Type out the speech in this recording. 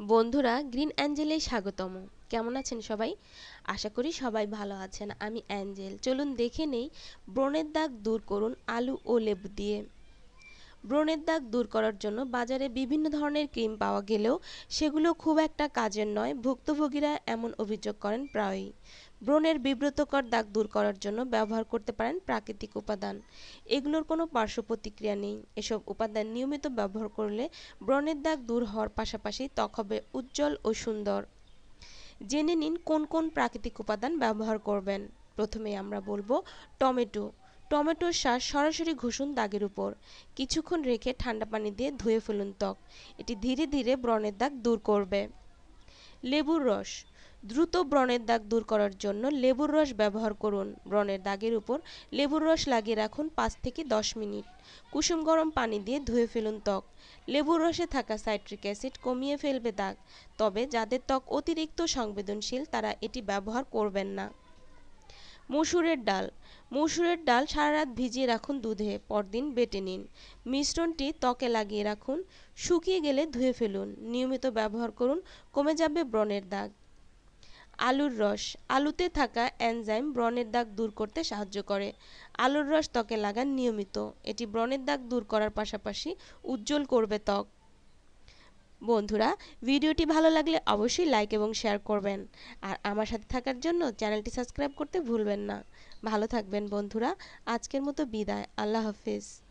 বন্ধুরা, গ্রিন অ্যাঞ্জেলে স্বাগতম। কেমন আছেন সবাই? আশা করি সবাই ভালো আছেন। আমি অ্যাঞ্জেল। চলুন দেখে নেই, ব্রণের দাগ দূর করুন আলু ও লেবু দিয়ে। ব্রণের দাগ দূর করার জন্য বাজারে বিভিন্ন ধরনের ক্রিম পাওয়া গেলেও সেগুলো খুব একটা কাজের নয়, ভুক্তভোগীরা এমন অভিযোগ করেন প্রায়ই। ব্রণের বিব্রতকর দাগ দূর করার জন্য ব্যবহার করতে পারেন প্রাকৃতিক উপাদান। এগুলোর কোনো পার্শ্ব প্রতিক্রিয়া নেই। এসব উপাদান নিয়মিত ব্যবহার করলে ব্রণের দাগ দূর হওয়ার পাশাপাশি ত্বক হবে উজ্জ্বল ও সুন্দর। জেনে নিন কোন কোন প্রাকৃতিক উপাদান ব্যবহার করবেন। প্রথমে আমরা বলব টমেটো। টমেটোর শ্বাস সরাসরি ঘুষুন দাগের উপর। কিছুক্ষণ রেখে ঠান্ডা পানি দিয়ে ধুয়ে ফেলুন ত্বক। এটি ধীরে ধীরে ব্রণের দাগ দূর করবে। লেবুর রস। দ্রুত ব্রণের দাগ দূর করার জন্য লেবুর রস ব্যবহার করুন। ব্রণের দাগের উপর লেবুর রস লাগিয়ে রাখুন পাঁচ থেকে দশ মিনিট। কুসুম গরম পানি দিয়ে ধুয়ে ফেলুন ত্বক। লেবুর রসে থাকা সাইট্রিক অ্যাসিড কমিয়ে ফেলবে দাগ। তবে যাদের ত্বক অতিরিক্ত সংবেদনশীল, তারা এটি ব্যবহার করবেন না। মসুরের ডাল। মসুরের ডাল সারা রাত ভিজিয়ে রাখুন দুধে, পরদিন বেটে নিন। মিশ্রণটি ত্বকে লাগিয়ে রাখুন, শুকিয়ে গেলে ধুয়ে ফেলুন। নিয়মিত ব্যবহার করুন, কমে যাবে ব্রণের দাগ। আলুর রস। আলুতে থাকা এনজাইম ব্রণের দাগ দূর করতে সাহায্য করে। আলুর রস ত্বকে লাগান নিয়মিত। এটি ব্রণের দাগ দূর করার পাশাপাশি উজ্জ্বল করবে ত্বক। বন্ধুরা, ভিডিওটি ভালো লাগলে অবশ্যই লাইক এবং শেয়ার করবেন। আর আমার সাথে থাকার জন্য চ্যানেলটি সাবস্ক্রাইব করতে ভুলবেন না। ভালো থাকবেন বন্ধুরা, আজকের মতো বিদায়, আল্লাহ হাফিজ।